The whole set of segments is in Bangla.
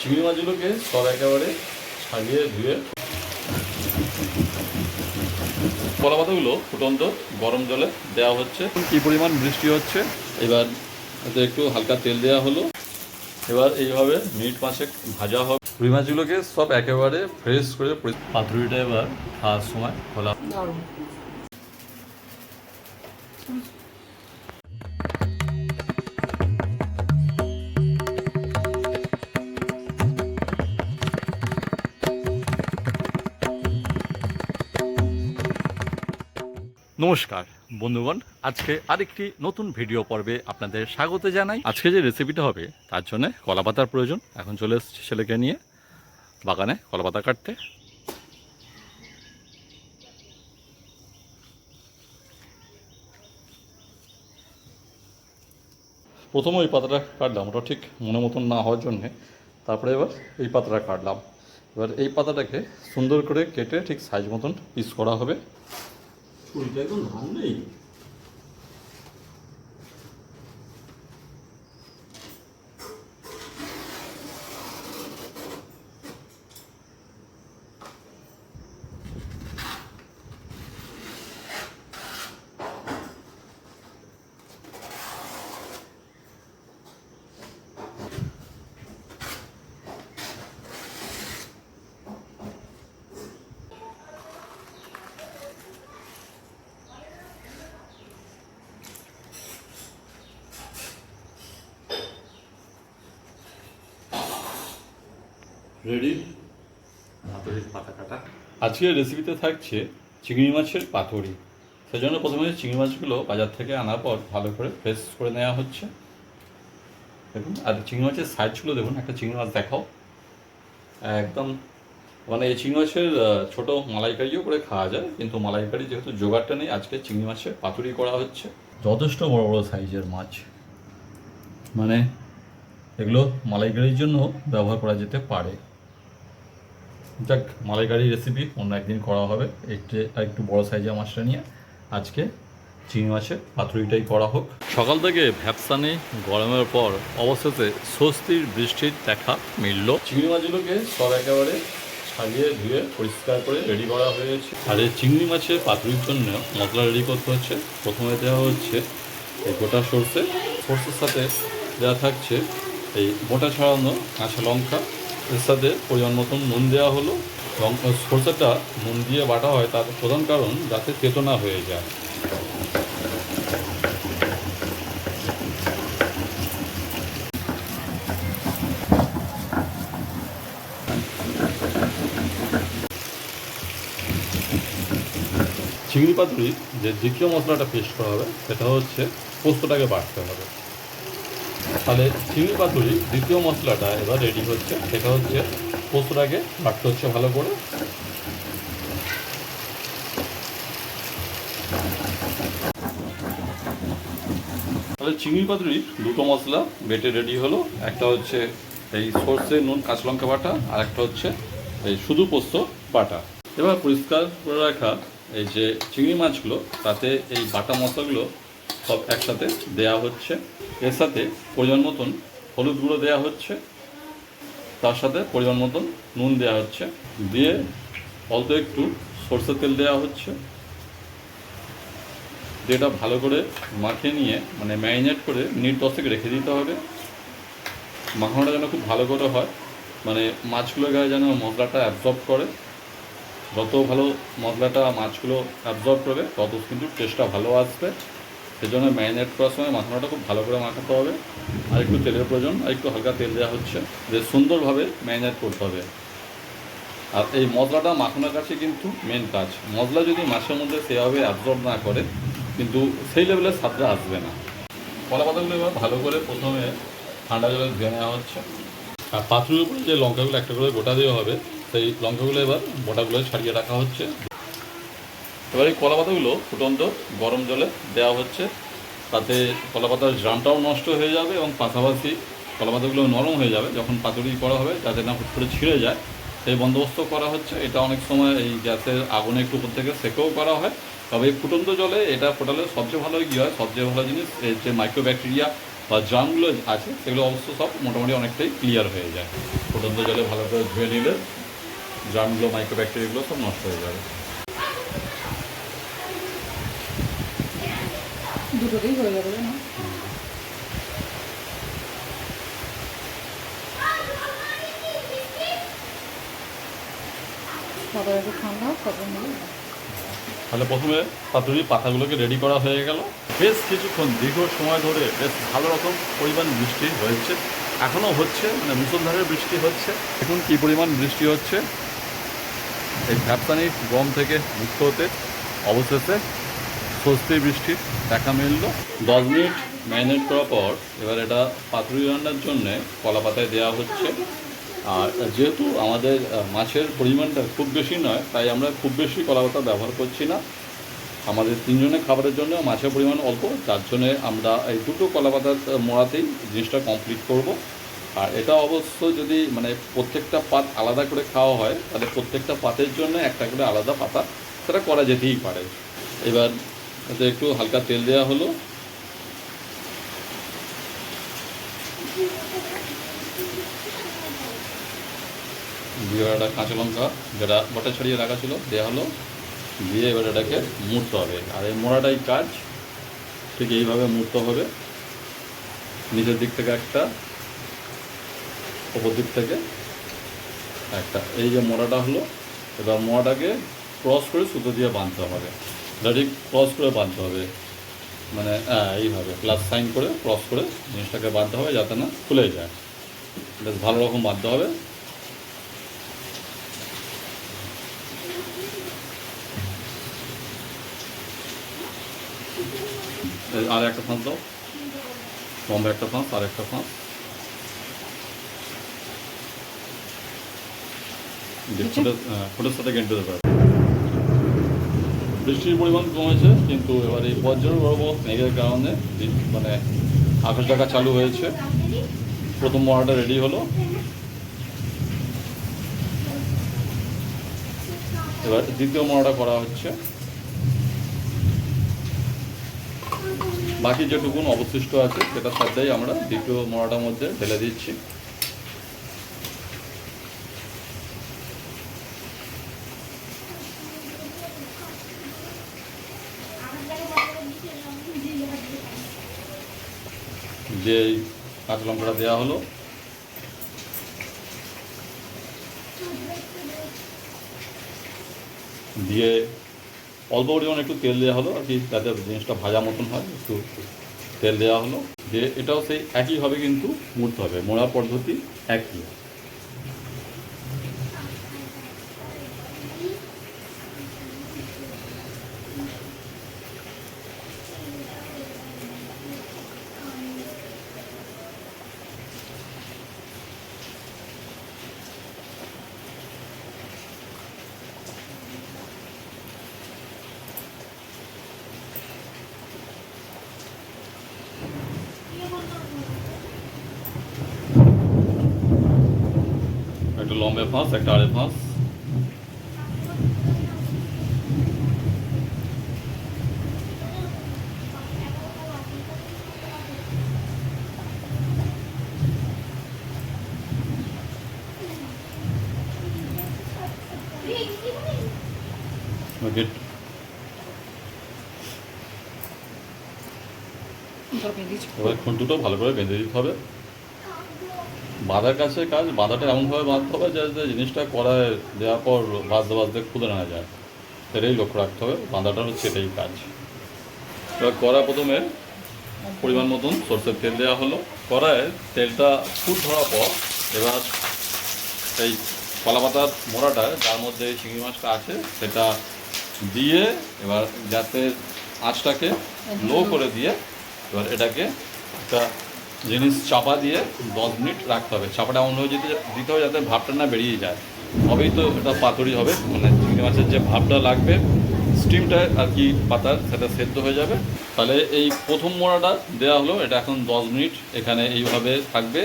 চিংড়ি মাছগুলোকে সব একেবারে ছাড়িয়ে ধুয়ে কলা পাতাগুলো ফুটন্ত গরম জলে দেওয়া হচ্ছে। কি পরিমাণ বৃষ্টি হচ্ছে? এবার এতে একটু হালকা তেল দেওয়া হলো। এবার এইভাবে মিনিট পাঁচেক ভাজা হবে। রুই মাছগুলোকে সব একেবারে ফ্রেশ করে পাতুরিটা এবার খাওয়ার সময় খোলা নমস্কার বন্ধুগণ, আজকে আরেকটি নতুন ভিডিও পর্বে আপনাদের স্বাগত জানাই। আজকে যে রেসিপিটা হবে, তার জন্য কলা পাতার প্রয়োজন। এখন চলে এসেছি ছেলেকে নিয়ে বাগানে কলা পাতা কাটতে। প্রথমে ওই পাতাটা কাটলাম, ওটা ঠিক মনে মতন না হওয়ার জন্যে। তারপরে এবার এই পাতাটা কাটলাম। এবার এই পাতাটাকে সুন্দর করে কেটে ঠিক সাইজ মতন পিস করা হবে। একদম নেই। রেডি পাতুরির পাতা কাটা আজকের রেসিপিতে থাকছে চিংড়ি মাছের পাতুরি। সেজন্য প্রথমে চিংড়ি মাছগুলো বাজার থেকে আনার পর ভালো করে ফ্রেশ করে নেওয়া হচ্ছে। দেখুন আর চিংড়ি মাছের সাইজগুলো দেখুন একটা চিংড়ি মাছ দেখাও। একদম মানে এই চিংড়ি মাছের ছোটো মালাইকারিও করে খাওয়া যায় কিন্তু মালাইকারি যেহেতু জোগাড়টা নেই আজকে চিংড়ি মাছের পাতুরি করা হচ্ছে। যথেষ্ট বড় বড় সাইজের মাছ। মানে এগুলো মালাইকারির জন্য ব্যবহার করা যেতে পারে। যাক মালাইকারি রেসিপি অন্য একদিন করা হবে। আর একটু বড় সাইজের মাছটা নিয়ে আজকে চিংড়ি মাছের পাতুরিটাই করা হোক। সকাল থেকে ভ্যাপসা নেই গরমের পর অবশেষে স্বস্তির বৃষ্টির দেখা মিলল। চিংড়ি মাছগুলোকে সব একেবারে ছাড়িয়ে ধুয়ে পরিষ্কার করে রেডি করা হয়েছে। আর এই চিংড়ি মাছের পাতুরির জন্য মশলা রেডি করতে হচ্ছে। প্রথমে দেওয়া হচ্ছে এই গোটা সর্ষে। সর্ষের সাথে দেওয়া থাকছে এই মোটা ছড়ানো কাঁচা লঙ্কা। এর সাথে পরিমাণ মতন নুন দেওয়া হলো এবং সরষেটা নুন দিয়ে বাটা হয় তার প্রধান কারণ যাতে তেতো না হয়ে যায়। চিংড়ি পাতুরি যে দ্বিতীয় মশলাটা পেস্ট করা হবে, সেটা হচ্ছে পোস্তটাকে বাটতে হবে। তাহলে চিংড়ি পাতুরি দ্বিতীয় মশলাটা এবার রেডি হচ্ছে। সেটা হচ্ছে পোস্তর আগে বাটতে হচ্ছে ভালো করে। তাহলে চিংড়ি পাতুরি দুটো মশলা বেটে রেডি হলো। একটা হচ্ছে এই সর্ষে, নুন, কাঁচা লঙ্কা বাটা, আর একটা হচ্ছে এই শুধু পোস্ত বাটা। এবার পরিষ্কার করে রাখা এই যে চিংড়ি মাছগুলো, তাতে এই বাটা মশলাগুলো সব একসাথে দেয়া হচ্ছে। এর সাথে পরিমাণ মতন হলুদ গুঁড়ো দেওয়া হচ্ছে। তার সাথে পরিমাণ মতন নুন দেওয়া হচ্ছে। দিয়ে অল্প একটু সরষের তেল দেওয়া হচ্ছে। যেটা ভালো করে মাখিয়ে নিয়ে মানে ম্যারিনেট করে মিনিট দশেক রেখে দিতে হবে। মাখানোটা যেন খুব ভালো করে হয়। মানে মাছগুলো গায়ে যেন মশলাটা অ্যাবজর্ব করে। যত ভালো মশলাটা মাছগুলো অ্যাবজর্ব করবে, তত কিন্তু টেস্টটা ভালো আসবে। সেজন্য ম্যারিনেট করার সময় মাখানোটা খুব ভালো করে মাখাতে হবে। আর একটু তেলের প্রয়োজন, আর একটু হালকা তেল দেওয়া হচ্ছে, যে সুন্দরভাবে ম্যারিনেট করতে হবে। আর এই মশলাটা মাখানোর কাছে কিন্তু মেন কাজ। মশলা যদি মাছের মধ্যে সেভাবে অ্যাবজর্ব না করে, কিন্তু সেই লেভেলের স্বাদটা আসবে না। কলা পাতাগুলো এবার ভালো করে প্রথমে ঠান্ডা জলে ধুয়ে নেওয়া হচ্ছে। আর পাথরের উপরে যে লঙ্কাগুলো একটা করে গোটা দেওয়া হবে, সেই লঙ্কাগুলো এবার গোটাগুলো ছাড়িয়ে রাখা হচ্ছে। এবার এই কলা পাতাগুলো ফুটন্ত, গরম জলে দেওয়া হচ্ছে। তাতে কলা পাতার জামটাও নষ্ট হয়ে যাবে এবং পাশাপাশি কলা পাতাগুলো নরম হয়ে যাবে যখন পাতুরি করা হবে, যাতে না হুট করে ছিঁড়ে যায়। সেই বন্দোবস্ত করা হচ্ছে। এটা অনেক সময় এই গ্যাসের আগুনে একটু উপর থেকে সেকেও করা হয়। তবে এই ফুটন্ত জলে এটা ফোটালে সবচেয়ে ভালো কী হয়? সবচেয়ে ভালো জিনিস, এর যে মাইক্রো ব্যাকটেরিয়া বা জার্মগুলো আছে, সেগুলো অবশ্য সব মোটামুটি অনেকটাই ক্লিয়ার হয়ে যায়। ফুটন্ত জলে ভালো করে ধুয়ে নিলে জামগুলো মাইক্রো ব্যাকটেরিয়াগুলো সব নষ্ট হয়ে যাবে। দুটোতেই হয়ে যাবে না তাহলে প্রথমে পাতুরির পাতাগুলোকে রেডি করা হয়ে গেল। বেশ কিছুক্ষণ, দীর্ঘ সময় ধরে বেশ ভালো রকম পরিমাণ বৃষ্টি হয়েছে। এখনও হচ্ছে মানে মুসলধারের বৃষ্টি হচ্ছে। এখন কী পরিমাণ বৃষ্টি হচ্ছে। এই ভ্যাপসানি গম থেকে মুক্ত হতে অবশেষে স্বস্তি বৃষ্টি, দেখা মিলল। দশ মিনিট ম্যারিনেট করার পর এবার এটা পাতুরি রান্নার জন্য কলা পাতায় দেওয়া হচ্ছে। আর যেহেতু আমাদের মাছের পরিমাণটা খুব বেশি নয়, তাই আমরা খুব বেশি কলা পাতা ব্যবহার করছি না। আমাদের তিনজনের খাবারের জন্য মাছের পরিমাণ অল্প, যার জন্যে আমরা এই দুটো কলা পাতার মোড়াতেই জিনিসটা কমপ্লিট করব। আর এটা অবশ্য যদি মানে প্রত্যেকটা পাত আলাদা করে খাওয়া হয়, তাহলে প্রত্যেকটা পাতের জন্য একটা করে আলাদা পাতা সেটা করা যেতেই পারে। এবার এতে একটু হালকা তেল দেওয়া হলো। একটা কাঁচা লঙ্কা, যেটা বটা ছড়িয়ে রাখা ছিল দেওয়া হলো। দিয়ে এবার এটাকে মুড়তে হবে। আর এই মোড়াটাই কাজ, ঠিক এইভাবে মুড়তে হবে। নিচের দিক থেকে একটা, ওপর দিক থেকে একটা। এই যে মোড়াটা হলো, এবার মোড়াটাকে ক্রস করে সুতো দিয়ে বাঁধতে হবে। এটা ক্রস করে বাঁধতে হবে। মানে হ্যাঁ এইভাবে প্লাস সাইন করে ক্রস করে জিনিসটাকে বাঁধতে হবে যাতে না খুলে যায়। বেশ ভালো রকম বাঁধতে হবে। আর একটা ফাঁস দাও। লম্বা একটা ফাঁস আর একটা ফাঁস ফুটের হ্যাঁ, ফুটের সাথে গেঁটে দেবে। বৃষ্টির পরিমাণ কমেছে, কিন্তু এবার এই বজ্র বড় মেঘের কারণে মানে আকাশ ডাকা চালু হয়েছে। প্রথম মরাটা রেডি হলো। এবার দ্বিতীয় মরাটা করা হচ্ছে। বাকি যেটুকুন অবশিষ্ট আছে, সেটা সবটাই আমরা দ্বিতীয় মরাটার মধ্যে ঢেলে দিচ্ছি। যে এই কাঁচা লঙ্কাটা দেওয়া হলো। দিয়ে অল্প পরিমাণ একটু তেল দেওয়া হলো আর কি, যাতে জিনিসটা ভাজা মতন হয়, একটু তেল দেওয়া হলো। দিয়ে এটাও সেই একইভাবে কিন্তু মুড়তে হবে মোড়া পদ্ধতি একই। একটা লম্বা ফাঁস একটা আড়ে ফাঁস এবার খুঁটুটো ভালো করে বেঁধে দিতে হবে। বাঁধার কাছে কাজ বাঁধাটা এমনভাবে বাঁধতে হবে যাতে জিনিসটা কড়ায় দেওয়ার পর বাঁধতে বাঁধতে খুলে না যায়। সেটাই লক্ষ্য রাখতে হবে বাঁধাটা হচ্ছে এটাই কাজ। এবার কড়া প্রথমে পরিমাণ মতন সরষের তেল দেওয়া হলো। কড়ায় তেলটা ফুট ধরার পর এবার এই কলা পাতার মোড়াটা যার মধ্যে চিংড়ি মাছটা আছে সেটা দিয়ে এবার যাতে আঁচটাকে লো করে দিয়ে এবার এটাকে একটা জিনিস চাপা দিয়ে দশ মিনিট রাখতে হবে। চাপাটা এমনভাবে যেতে দিতে হবে যাতে ভাবটা না বেরিয়ে যায়। তবেই তো এটা পাতুরি হবে। মানে চিংড়ি মাছের যে ভাবটা লাগবে, স্টিমটা আর কি পাতার সেটা সেদ্ধ হয়ে যাবে। তাহলে এই প্রথম মোড়াটা দেওয়া হলো। এটা এখন দশ মিনিট এখানে এইভাবে থাকবে।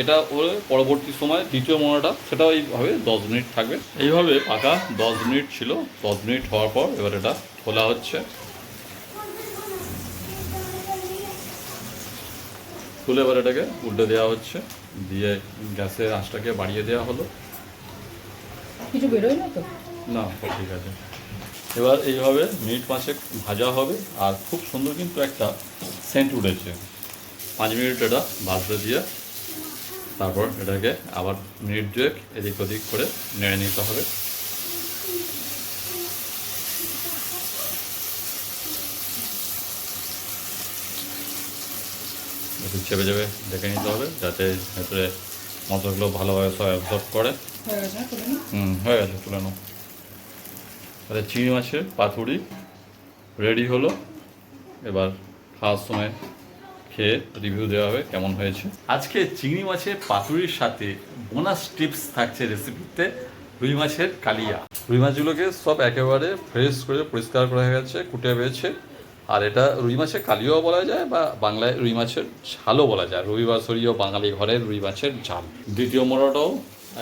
এটা ওর পরবর্তী সময় দ্বিতীয় মোড়াটা, সেটাও এইভাবে দশ মিনিট থাকবে। এইভাবে পাকা দশ মিনিট ছিল। দশ মিনিট হওয়ার পর এবার এটা খোলা হচ্ছে। খুলে এবার এটাকে উল্টে দেওয়া হচ্ছে। দিয়ে গ্যাসের আঁচটাকে বাড়িয়ে দেওয়া হলো। কিছু বেরোয় না তো? না ঠিক আছে। এবার এইভাবে মিনিট পাঁচেক ভাজা হবে আর খুব সুন্দর কিন্তু একটা সেন্ট উঠেছে। পাঁচ মিনিট এটা ভাজতে দিয়ে তারপর এটাকে আবার মিনিট দুয়েক এদিক ওদিক করে নেড়ে নিতে হবে একটু চেপে চেপে দেখে নিতে হবে যাতে ভেতরে মশলাগুলো ভালোভাবে সব অ্যাবজর্ব করে? হুম হয়ে গেছে তুলে নাও। তাহলে চিংড়ি মাছের পাতুড়ি রেডি হলো। এবার খাওয়ার সময় খেয়ে রিভিউ দেওয়া হবে কেমন হয়েছে। আজকে চিংড়ি মাছের পাতুড়ির সাথে বোনাস টিপস থাকছে রেসিপিতে রুই মাছের কালিয়া। রুই মাছগুলোকে সব একেবারে ফ্রেশ করে পরিষ্কার করা হয়ে গেছে কুটে পেয়েছে আর এটা রুই মাছের কালিয়াও বলা যায় বা বাংলায় রুই মাছের ঝালও বলা যায়। রবিবার সরিয়েও বাঙালি ঘরের রুই মাছের ঝাল। দ্বিতীয় মোড়াটাও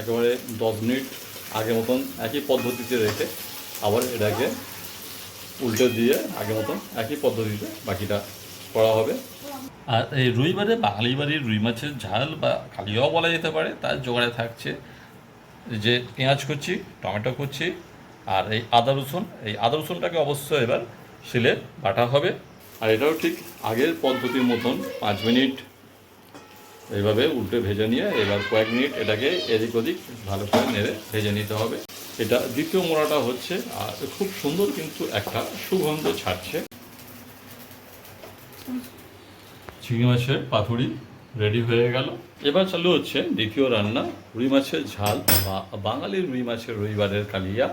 একেবারে দশ মিনিট আগের মতন একই পদ্ধতিতে রেখে আবার এটাকে উল্টে দিয়ে আগের মতন একই পদ্ধতিতে বাকিটা করা হবে। আর এই রুই রুইবারে বাঙালি বাড়ির রুই মাছের ঝাল বা কালিয়াও বলা যেতে পারে, তার জোগাড়ে থাকছে যে পেঁয়াজ কুচি, টমেটো কুচি আর এই আদা রসুন। এই আদা রসুনটাকে অবশ্যই এবার শিলে বাটা হবে। আর এটাও ঠিক আগের পদ্ধতির মতন পাঁচ মিনিট এইভাবে উল্টে ভেজে নিয়ে এবার কয়েক মিনিট এটাকে এদিক ওদিক ভালো করে নেড়ে ভেজে নিতে হবে। এটা দ্বিতীয় মোড়াটা হচ্ছে, আর খুব সুন্দর কিন্তু একটা সুগন্ধ ছাড়ছে। চিংড়ি মাছের পাতুড়ি রেডি হয়ে গেল। এবার চালু হচ্ছে দ্বিতীয় রান্না, রুই মাছের ঝাল বা বাঙালির রুই মাছের রবিবারের কালিয়া।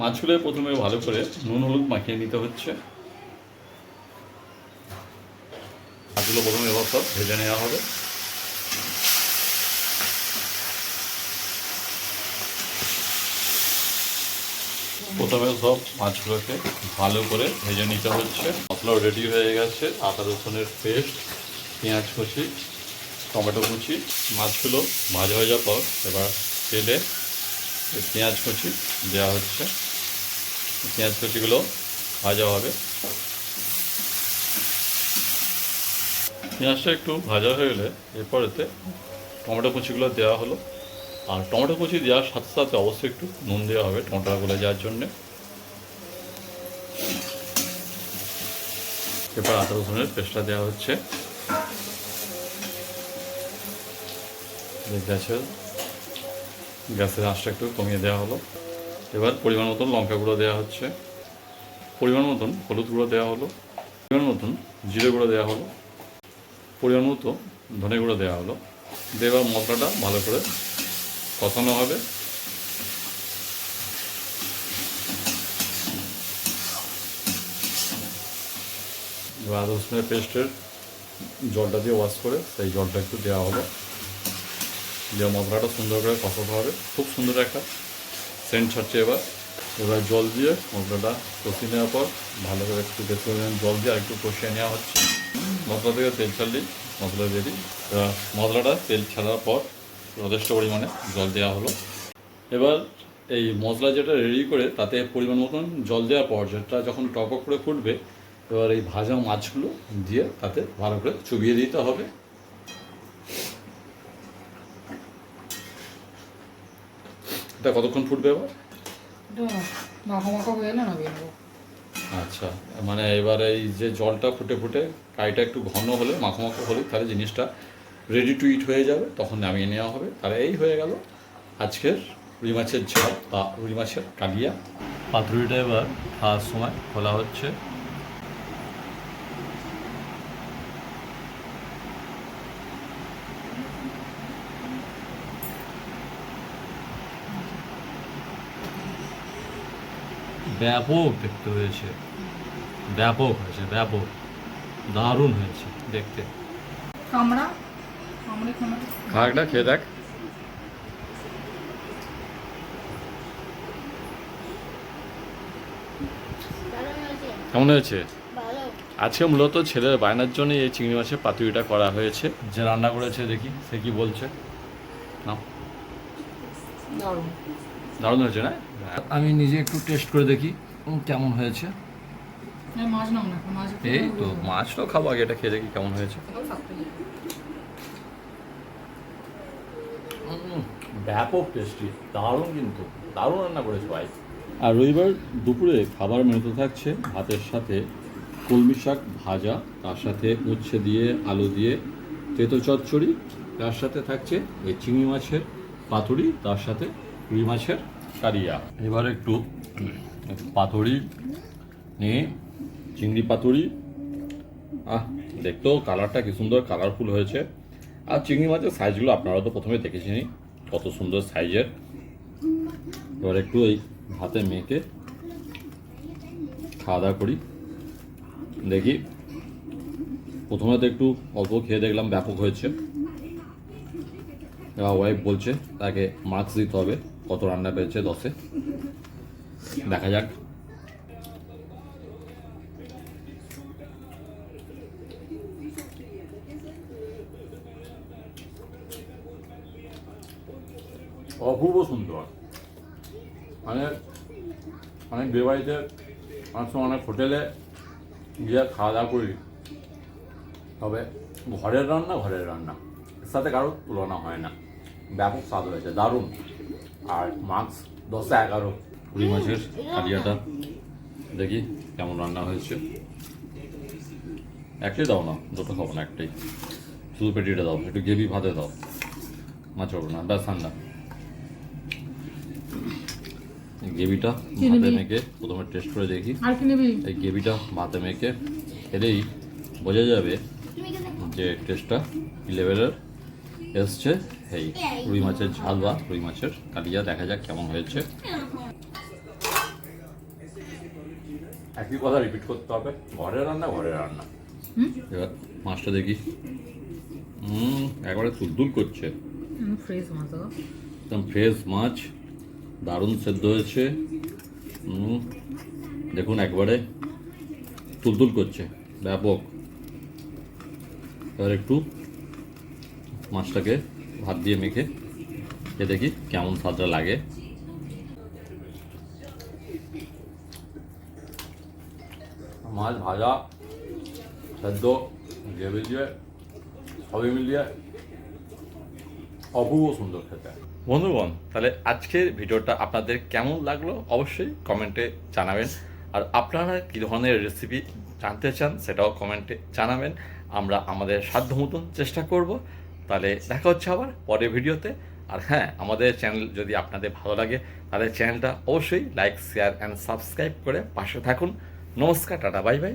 মাছগুলো প্রথমে ভালো করে নুন হলুদ মাখিয়ে নিতে হচ্ছে। মাছগুলো প্রথমে এবার সব ভেজে নেওয়া হবে। প্রথমে সব মাছগুলোকে ভালো করে ভেজে নিতে হচ্ছে। মশলাও রেডি হয়ে গেছে। আদা, রসুনের পেস্ট পেঁয়াজ কুচি, টমেটো কুচি। মাছগুলো ভাজা হয়ে যাওয়ার পর এবার তেলে পেঁয়াজ কুচি দেওয়া হচ্ছে। পেঁয়াজ কুচিগুলো ভাজা হবে। পেঁয়াজটা একটু ভাজা হয়ে গেলে এরপরেতে টমেটো কুচিগুলো দেওয়া হলো। আর টমেটো কুচি দেওয়ার সাথে সাথে অবশ্যই একটু নুন দেওয়া হবে টমেটোটা গলে যাওয়ার জন্যে। এরপর আদা রসুনের পেস্টটা দেওয়া হচ্ছে। গ্যাসের গ্যাসের আঁচটা একটু কমিয়ে দেওয়া হলো। এবার পরিমাণ মতন লঙ্কা গুঁড়ো দেওয়া হচ্ছে। পরিমাণ মতন হলুদ গুঁড়ো দেওয়া হলো। পরিমাণ মতন জিরে গুঁড়ো দেওয়া হলো। পরিমাণ মতো ধনে গুঁড়ো দেওয়া হলো। দেওয়া মশলাটা ভালো করে কষানো হবে। এবার আদা রসুনের পেস্টের জলটা দিয়ে ওয়াশ করে সেই জলটা একটু দেওয়া হলো। দিয়ে মশলাটা সুন্দর করে কষাতে হবে। খুব সুন্দর একটা সেন্ট ছাড়ছে এবার। এবার জল দিয়ে মশলাটা কষিয়ে নেওয়ার পর ভালো করে একটু বেশি জল দিয়ে আর একটু কষিয়ে নেওয়া হচ্ছে। মশলা থেকে তেল ছাড়লেই মশলা রেডি মশলাটা তেল ছাড়ার পর যথেষ্ট পরিমাণে জল দেওয়া হলো। এবার এই মশলা যেটা রেডি করে তাতে পরিমাণ মতন জল দেওয়ার পর যেটা যখন টক করে ফুটবে, এবার এই ভাজা মাছগুলো দিয়ে তাতে ভালো করে চুবিয়ে দিতে হবে। এটা কতক্ষণ ফুটবে এবার? মাখো মাখো হয়ে নেব। আচ্ছা মানে এবার এই যে জলটা ফুটে ফুটে, কাইটা একটু ঘন হলে, মাখো মাখো হলে, তাহলে জিনিসটা রেডি টু ইট হয়ে যাবে, তখন নামিয়ে নেওয়া হবে। তাহলে এই হয়ে গেল আজকের রুই মাছের ঝাল বা রুই মাছের কালিয়া। পাতুরিটা এবার খাওয়ার সময় খোলা হচ্ছে। ব্যাপক দেখতে হয়েছে। ব্যাপক হয়েছে ব্যাপক। দারুণ হয়েছে দেখতে। কামড়া কামড়ে খেয়ে দেখ। কেমন হয়েছে? আজকে মূলত ছেলের বায়নার জন্য এই চিংড়ি মাছের পাতুরিটা করা হয়েছে। যে রান্না করেছে দেখি সে কি বলছে? না? দারুণ। দারুণ হয়েছে না? আমি নিজে একটু টেস্ট করে দেখি কেমন হয়েছে। এই মাছ নাও মাছ তো মাছটাও খাব আগে এটা খেয়ে দেখি কেমন হয়েছে। ব্যাপক টেস্টি দারুণ কিন্তু দারুণ রান্না করেছে ভাই। আর রবিবার দুপুরে খাবার মেনুতে থাকছে ভাতের সাথে কলমি শাক ভাজা তার সাথে উচ্ছে দিয়ে আলু দিয়ে তেতো চচ্চড়ি তার সাথে থাকছে এই চিংড়ি মাছের পাতুরি তার সাথে রুই মাছের কারিয়া। এবার একটু পাতুরি নিয়ে চিংড়ি পাতুরি। আহ, দেখতেও কালারটা কি সুন্দর কালারফুল হয়েছে। আর চিংড়ি মাছের সাইজগুলো আপনারা তো প্রথমে দেখেছেনই, কত সুন্দর সাইজের এবার একটু এই হাতে মেখে খাওয়া দাওয়া করি। দেখি, প্রথমে তো একটু অল্প খেয়ে দেখলাম, ব্যাপক হয়েছে। ওয়াইফ বলছে, তাকে মাস্ক দিতে হবে। কত রান্না পেয়েছে? দশে। দেখা যাক। অপূর্ব সুন্দর। মানে অনেক বিয়ে বাড়িতে অনেক সময় অনেক হোটেলে গিয়ে খাওয়া দাওয়া করি। তবে ঘরের রান্না ঘরের রান্না। এর সাথে কারোর তুলনা হয় না। ব্যাপক স্বাদ হয়েছে দারুণ। আর মার্কস দশে এগারো। কুড়ি মাছের কালিয়াটা। দেখি কেমন রান্না হয়েছে। একটাই দাও না দুটো খাব না একটাই। শুধু পেটিটা দাও একটু গ্রেভি ভাতে দাও। মাছ হবে না ব্যাস ঠান্ডা। গ্রেভিটা ভাতে মেখে প্রথমে টেস্ট করে দেখি। আর কি নিবি? এই গ্রেভিটা ভাতে মেখে খেলেই বোঝা যাবে যে টেস্টটা কি লেভেলের এসছে এই রুই মাছের ঝাল বা রুই মাছের কালিয়া দেখা যাক কেমন হয়েছে। একই কথা রিপিট করতে হবে ঘরের রান্না ঘরের রান্না। হুম? এবার মাছটা দেখি। হুম একবারে তুলতুল করছে। ফ্রেশ মাছ একদম ফ্রেশ মাছ দারুণ সেদ্ধ হয়েছে। হুম, দেখুন একবারে তুলতুল করছে ব্যাপক। এবার একটু মাছটাকে ভাত দিয়ে মেখে খেয়ে দেখি কেমন স্বাদটা লাগে। মাছ ভাজা, সেদ্ধ, গ্রেভি দিয়ে, সবই মিলিয়ে অপূর্ব সুন্দর খেতে। বন্ধুগণ, তাহলে আজকের ভিডিওটা আপনাদের কেমন লাগল অবশ্যই কমেন্টে জানাবেন। আর আপনারা কী ধরনের রেসিপি জানতে চান সেটাও কমেন্টে জানাবেন। আমরা আমাদের সাধ্য মতন চেষ্টা করব। তাহলে দেখা হচ্ছে আবার পরের ভিডিওতে। আর হ্যাঁ আমাদের চ্যানেল যদি আপনাদের ভালো লাগে, তাহলে চ্যানেলটা অবশ্যই লাইক শেয়ার অ্যান্ড সাবস্ক্রাইব করে পাশে থাকুন। নমস্কার, টাটা বাই বাই